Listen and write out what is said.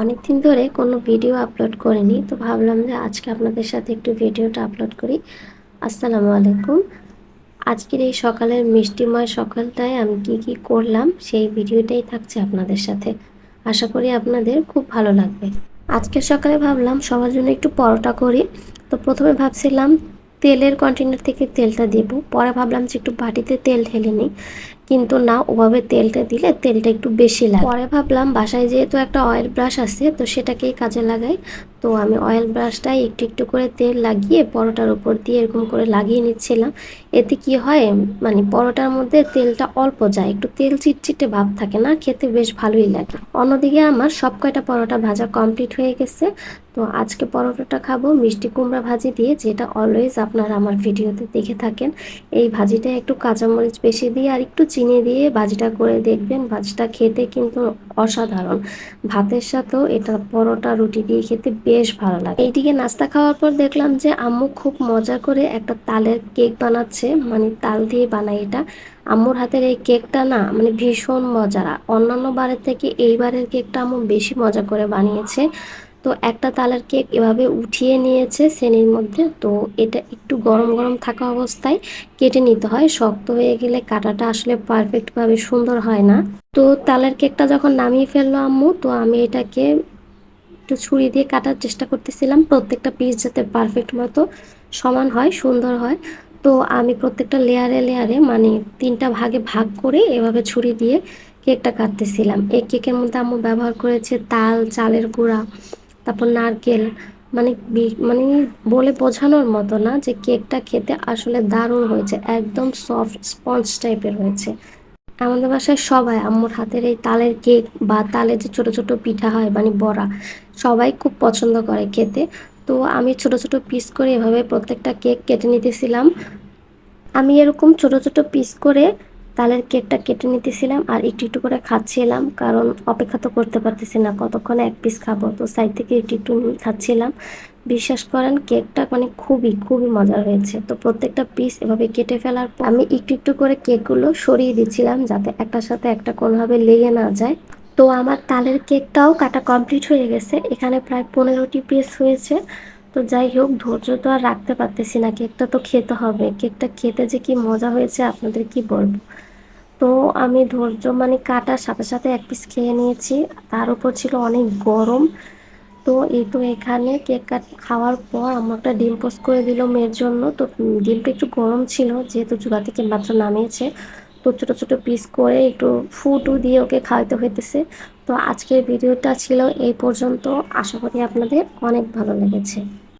অনেক দিন ধরে কোনো ভিডিও আপলোড করিনি, তো ভাবলাম যে আজকে আপনাদের সাথে একটু ভিডিওটা আপলোড করি। আসসালামু আলাইকুম। আজকের এই সকালের মিষ্টিময় সকালটায় আমি কি কি করলাম, সেই ভিডিওটাই থাকছে আপনাদের সাথে। আশা করি আপনাদের খুব ভালো লাগবে। আজকে সকালে ভাবলাম সবার জন্য একটু পরোটা করি, তো প্রথমে ভাবছিলাম তেলের কন্টেনার থেকে তেলটা দিব, পরে ভাবলাম যে একটু বাটিতে তেল ঢেলে নিই। কিন্তু না, ওভাবে তেলটা দিলে তেলটা একটু বেশি লাগে। পরে ভাবলাম বাসায় যেহেতু একটা অয়েল ব্রাশ আছে, তো সেটাকেই কাজে লাগাই। তো আমি অয়েল ব্রাশটাই একটু একটু করে তেল লাগিয়ে পরোটার উপর দিয়ে এরকম করে লাগিয়ে নিচ্ছিলাম। এতে কি হয় মানে পরোটার মধ্যে তেলটা অল্প যায়, একটু তেল চিটচিটে ভাব থাকে না, খেতে বেশ ভালোই লাগে। অন্যদিকে আমার সব কয়টা পরোটা ভাজা কমপ্লিট হয়ে গেছে। তো আজকে পরোটাটা খাব মিষ্টি কুমড়া ভাজি দিয়ে, যেটা অলওয়েজ আপনারা আমার ভিডিওতে দেখে থাকেন। এই ভাজিটা একটু কাঁচামরিচ বেশি দিয়ে আর একটু চিনি দিয়ে ভাজিটা করে দেখবেন। ভাজিটা খেতে কিন্তু অসাধারণ। ভাতের সাথেও এটা পরোটা, রুটি দিয়ে খেতে বেশ ভালো লাগে। এইদিকে নাস্তা খাওয়ার পর দেখলাম যে আম্মু খুব মজা করে একটা তালের কেক বানাচ্ছে। মানে তাল দিয়ে বানায় এটা। আম্মুর হাতের এই কেকটা না মানে ভীষণ মজার। অন্যান্য বারের থেকে এইবারের কেকটা আম্মু বেশি মজা করে বানিয়েছে। তো একটা তালের কেক এভাবে উঠিয়ে নিয়েছে শ্রেণির মধ্যে। তো এটা একটু গরম গরম থাকা অবস্থায় কেটে নিতে হয়। শক্ত হয়ে গেলে কাটাটা আসলে পারফেক্টভাবে সুন্দর হয় না। তো তালের কেকটা যখন নামিয়ে ফেলল আম্মু, তো আমি এটাকে একটু ছুরি দিয়ে কাটার চেষ্টা করতেছিলাম। প্রত্যেকটা পিস যাতে পারফেক্ট মতো সমান হয়, সুন্দর হয়। তো আমি প্রত্যেকটা লেয়ারে লেয়ারে মানে তিনটা ভাগে ভাগ করে এভাবে ছুরি দিয়ে কেকটা কাটতেছিলাম। এই কেকের মধ্যে আম্মু ব্যবহার করেছে তাল, চালের গুঁড়া তারপর নারকেল মানে মানে বলে বোঝানোর মতো না যে কেকটা খেতে আসলে দারুণ হয়েছে, একদম সফট স্পঞ্জ টাইপের হয়েছে। আমাদের বাসায় সবাই, আম্মুর হাতের এই তালের কেক বা তালের যে ছোট ছোট পিঠা হয় মানে বড়া, সবাই খুব পছন্দ করে খেতে। তো আমি ছোট ছোট পিস করে এভাবে প্রত্যেকটা কেক কেটে নিতেছিলাম। আমি এরকম ছোট ছোট পিস করে তালের কেকটা কেটে নিতেছিলাম আর একটু একটু করে খাচ্ছিলাম, কারণ অপেক্ষা তো করতে পারতেছি না, কতক্ষণে এক পিস খাব? তো সাইড থেকে একটু একটু খাচ্ছিলাম। বিশ্বাস করেন, কেকটা মানে খুবই খুবই মজা হয়েছে। তো প্রত্যেকটা পিস এভাবে কেটে ফেলার পর আমি একটু একটু করে কেকগুলো সরিয়ে দিচ্ছিলাম যাতে একটার সাথে একটা কোনোভাবে লেগে না যায়। তো আমার তালের কেকটাও কাটা কমপ্লিট হয়ে গেছে। এখানে প্রায় পনেরোটি পিস হয়েছে। তো যাই হোক, ধৈর্য তো আর রাখতে পারতেছি না। কেকটা তো খেতে হবে। কেকটা খেতে যে কি মজা হয়েছে, আপনাদের কি বলব? তো আমি ধৈর্য মানে কাটার সাথে সাথে এক পিস খেয়ে নিয়েছি। তার উপর ছিল অনেক গরম। তো এই তো এখানে কেক কাট, খাওয়ার পর আমার একটা ডিম পোস্ট করে দিল মেয়ের জন্য। তো ডিমটা একটু গরম ছিল, যেহেতু চুলা থেকে মাত্র নামিয়েছে। তো ছোটো ছোটো পিস করে একটু ফুটু দিয়ে ওকে খাওয়াতে হইতেছে। তো আজকের ভিডিওটা ছিল এই পর্যন্ত। আশা করি আপনাদের অনেক ভালো লেগেছে।